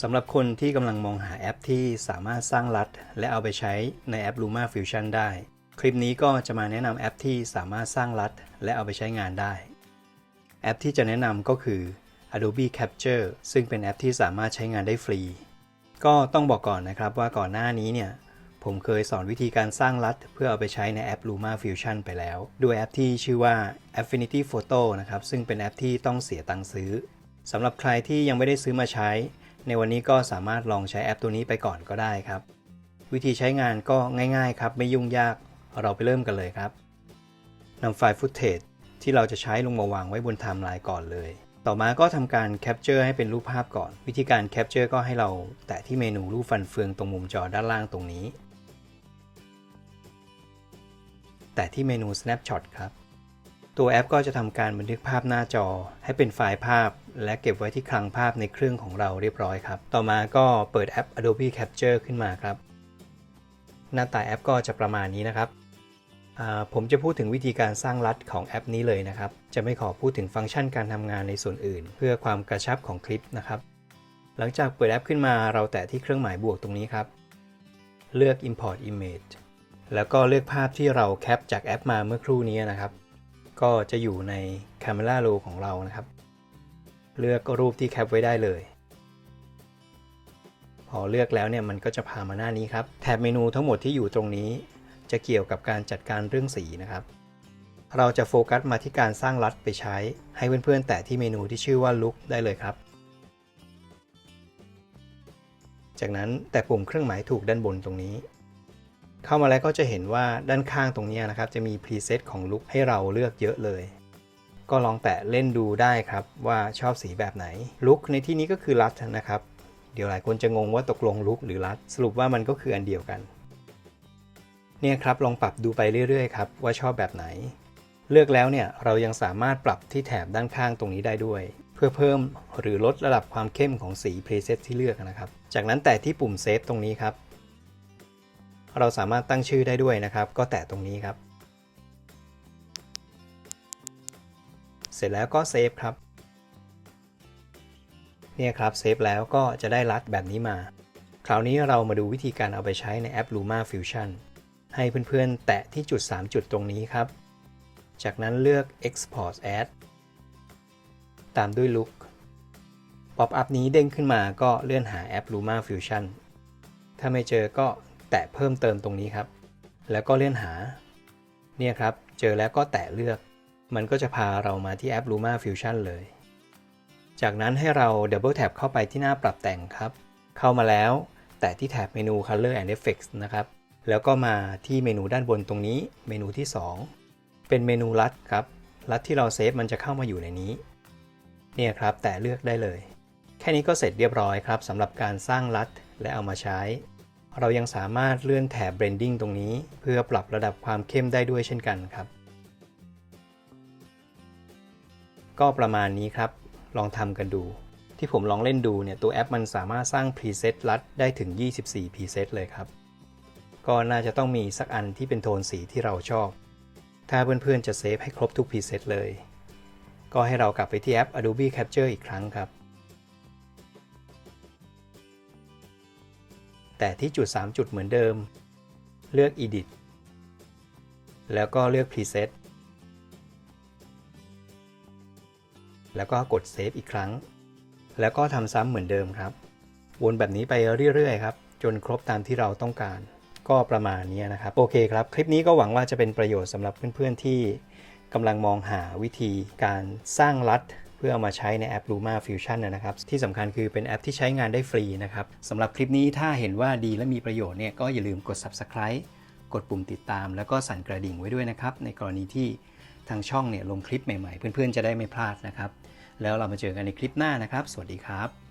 สำหรับคนที่กำลังมองหาแอปที่สามารถสร้างรัฐและเอาไปใช้ในแอป Luma Fusion ได้ คลิปนี้ก็จะมาแนะนำแอปที่สามารถสร้างรัฐและเอาไปใช้งานได้ แอปที่จะแนะนำก็คือ Adobe Capture ซึ่งเป็นแอปที่สามารถใช้งานได้ฟรี ก็ต้องบอกก่อนนะครับว่าก่อนหน้านี้เนี่ย ผมเคยสอนวิธีการสร้างรัฐเพื่อเอาไปใช้ในแอป Luma Fusion ไปแล้ว ด้วยแอปที่ชื่อว่า Affinity Photo นะครับซึ่งเป็นแอปที่ต้องเสียตังค์ซื้อสำหรับใครที่ยังไม่ได้ซื้อมาใช้ ในวันนี้ก็สามารถลองใช้แอปตัวนี้ไปก่อนก็ได้ครับ วิธีใช้งานก็ง่ายๆครับไม่ยุ่งยากเราไปเริ่มกันเลยครับนำไฟล์ฟุตเทจที่เราจะใช้ลงมาวางไว้บนไทม์ไลน์ก่อนเลย ต่อมาก็ทำการแคปเจอร์ให้เป็นรูปภาพก่อน วิธีการแคปเจอร์ก็ให้เราแตะที่เมนูรูปฟันเฟืองตรงมุมจอด้านล่างตรงนี้ แตะที่เมนู snapshot ครับ ตัวแอปก็จะทำการบันทึกภาพหน้าจอ ให้เป็นไฟล์ภาพ และเก็บไว้ที่คลังภาพในเครื่องของเราเรียบร้อยครับ ต่อมาก็เปิดแอป Adobe Capture ขึ้นมาครับ หน้าตาแอปก็จะประมาณนี้นะครับ ผมจะพูดถึงวิธีการสร้างรัดของแอปนี้เลยนะครับ จะไม่ขอพูดถึงฟังก์ชันการทำงานในส่วนอื่น เพื่อความกระชับของคลิปนะครับ หลังจากเปิดแอปขึ้นมาเราแตะที่เครื่องหมายบวกตรงนี้ครับ เลือก Import Image แล้วก็เลือกภาพที่เราแคปจากแอปมาเมื่อครู่นี้นะครับ ก็จะอยู่ใน Camera Roll ของเรานะครับ เลือกรูปที่แคปไว้ได้เลย พอเลือกแล้วเนี่ยมันก็จะพามาหน้านี้ครับ แถบเมนูทั้งหมดที่อยู่ตรงนี้ จะเกี่ยวกับการจัดการเรื่องสีนะครับ เราจะโฟกัสมาที่การสร้างรัดไปใช้ ให้เพื่อนๆ แตะที่เมนูที่ชื่อว่า Look ได้เลยครับ จากนั้นแตะปุ่มเครื่องหมายถูกด้านบนตรงนี้ เข้ามาแล้วก็จะเห็นว่าด้านข้างตรงนี้นะครับ จะมีพรีเซตของลุคให้เราเลือกเยอะเลย ก็ลองแตะเล่นดูได้ครับว่าชอบสีแบบไหนลุคในที่นี้ก็คือรัดนะครับ เดี๋ยวหลายคนจะงงว่าตกลงลุคหรือรัดสรุปว่ามันก็คืออันเดียวกันเนี่ยครับลองปรับดูไปเรื่อยๆครับว่าชอบแบบไหน เลือกแล้วเนี่ยเรายังสามารถปรับที่แถบด้านข้างตรงนี้ได้ด้วย เพื่อเพิ่มหรือลดระดับความเข้มของสีพรีเซตที่เลือกนะครับ จากนั้นแตะที่ปุ่มเซฟตรงนี้ครับ เราสามารถตั้งชื่อได้ด้วยนะครับ ก็แตะตรงนี้ครับ เสร็จแล้วก็เซฟครับ เนี่ยครับเซฟแล้วก็จะได้รัดแบบนี้มา คราวนี้เรามาดูวิธีการเอาไปใช้ในแอป Luma Fusion ให้เพื่อนๆ แตะที่จุด 3 จุดตรงนี้ครับ จากนั้นเลือก Export As ตามด้วย Look ป๊อปอัพนี้เด้งขึ้นมาก็เลื่อนหาแอป Luma Fusion ถ้าไม่เจอก็ แตะเพิ่มเติมตรงนี้ครับ แล้วก็เลื่อนหา เนี่ยครับ เจอแล้วก็แตะเลือก มันก็จะพาเรามาที่แอป Luma Fusion เลย จากนั้นให้เรา Double Tap เข้าไปที่หน้าปรับแต่งครับ เข้ามาแล้ว แตะที่แถบเมนู Color and Effects นะครับ แล้วก็มาที่เมนูด้านบนตรงนี้ เมนูที่ 2 เป็นเมนูรัดครับรัดที่เราเซฟมันจะเข้ามาอยู่ในนี้ เนี่ยครับ แตะเลือกได้เลย แค่นี้ก็เสร็จเรียบร้อยครับสำหรับการสร้างรัดและเอามาใช้ เรายังสามารถเลื่อนแถบ Blending ตรงนี้ เพื่อปรับระดับความเข้มได้ด้วยเช่นกันครับ ก็ประมาณนี้ครับ ลองทำกันดู ที่ผมลองเล่นดูเนี่ยตัวแอปมันสามารถสร้างพรีเซตรัดได้ถึง 24พรีเซตเลยครับ ก็น่าจะต้องมีสักอันที่เป็นโทนสีที่เราชอบ ถ้าเพื่อนๆจะเซฟให้ครบทุกพรีเซตเลย ก็ให้เรากลับไปที่แอป Adobe Capture อีกครั้งครับ แต่ที่จุด 3 จุดเหมือนเดิม เลือก Edit แล้วก็เลือก Preset แล้วก็กด Save อีกครั้ง แล้วก็ทำซ้ำเหมือนเดิมครับ วนแบบนี้ไปเรื่อยๆครับ จนครบตามที่เราต้องการ ก็ประมาณนี้นะครับ โอเคครับ คลิปนี้ก็หวังว่าจะเป็นประโยชน์สำหรับเพื่อนๆที่กำลังมองหาวิธีการสร้างรัฐ พื่อเอามาใช้ในแอป Luma Fusion นะครับ ที่สำคัญคือเป็นแอปที่ใช้งานได้ฟรีนะครับสำหรับคลิปนี้ถ้าเห็นว่าดีและมีประโยชน์เนี่ยก็อย่าลืมกด Subscribe กดปุ่มติดตาม แล้วก็สั่นกระดิ่งไว้ด้วยนะครับ ในกรณีที่ทางช่องเนี่ยลงคลิปใหม่ๆ เพื่อนๆจะได้ไม่พลาดนะครับ แล้วเรามาเจอกันในคลิปหน้านะครับ สวัสดีครับ